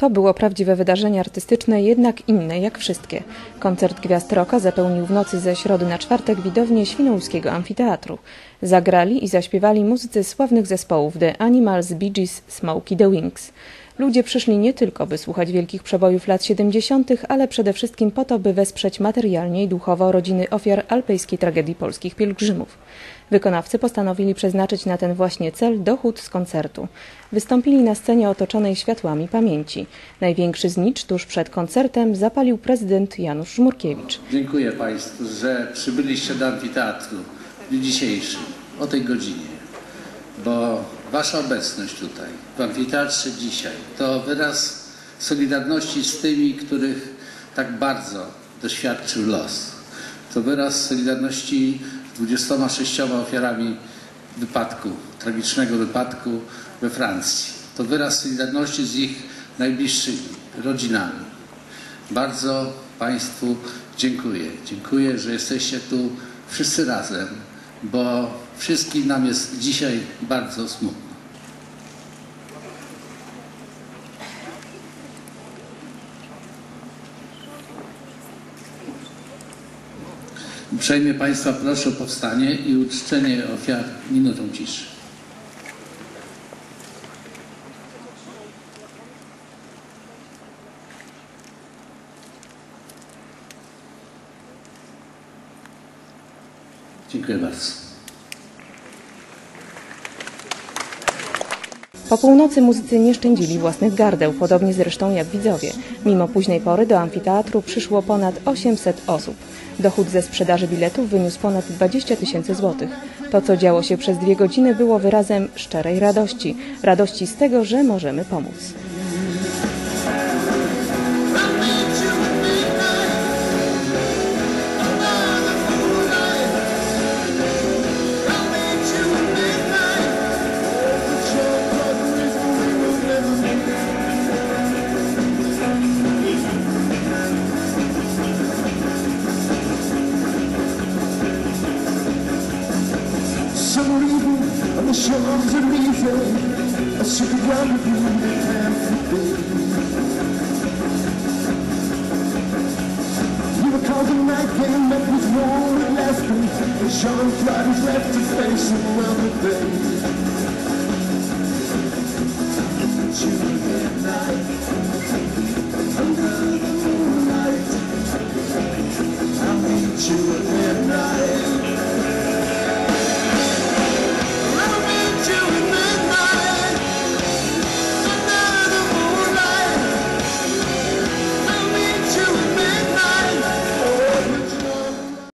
To było prawdziwe wydarzenie artystyczne, jednak inne jak wszystkie. Koncert Gwiazd Roka zapełnił w nocy ze środy na czwartek widownię Świnoujskiego Amfiteatru. Zagrali i zaśpiewali muzycy sławnych zespołów The Animals, Bee Gees, Smokey the Wings. Ludzie przyszli nie tylko, by słuchać wielkich przebojów lat 70., ale przede wszystkim po to, by wesprzeć materialnie i duchowo rodziny ofiar alpejskiej tragedii polskich pielgrzymów. Wykonawcy postanowili przeznaczyć na ten właśnie cel dochód z koncertu. Wystąpili na scenie otoczonej światłami pamięci. Największy znicz tuż przed koncertem zapalił prezydent Janusz Żmurkiewicz. Dziękuję Państwu, że przybyliście do amfiteatru w dniu dzisiejszym, o tej godzinie, bo Wasza obecność tutaj w amfiteatrze dzisiaj to wyraz solidarności z tymi, których tak bardzo doświadczył los. To wyraz solidarności z 26 ofiarami wypadku, tragicznego wypadku we Francji. To wyraz solidarności z ich najbliższymi rodzinami. Bardzo Państwu dziękuję. Dziękuję, że jesteście tu wszyscy razem, bo wszystkim nam jest dzisiaj bardzo smutno. Uprzejmie Państwa proszę o powstanie i uczczenie ofiar minutą ciszy. Dziękuję bardzo. Po północy muzycy nie szczędzili własnych gardeł, podobnie zresztą jak widzowie. Mimo późnej pory do amfiteatru przyszło ponad 800 osób. Dochód ze sprzedaży biletów wyniósł ponad 20 tysięcy złotych. To, co działo się przez dwie godziny, było wyrazem szczerej radości. Radości z tego, że możemy pomóc. I'm leaving, and the shores a leaving. I should be gone everything. you every day. You were calling my game that was wrong and left me. And Sean Flyers left to face another day. It's you and Under the moonlight. I meet you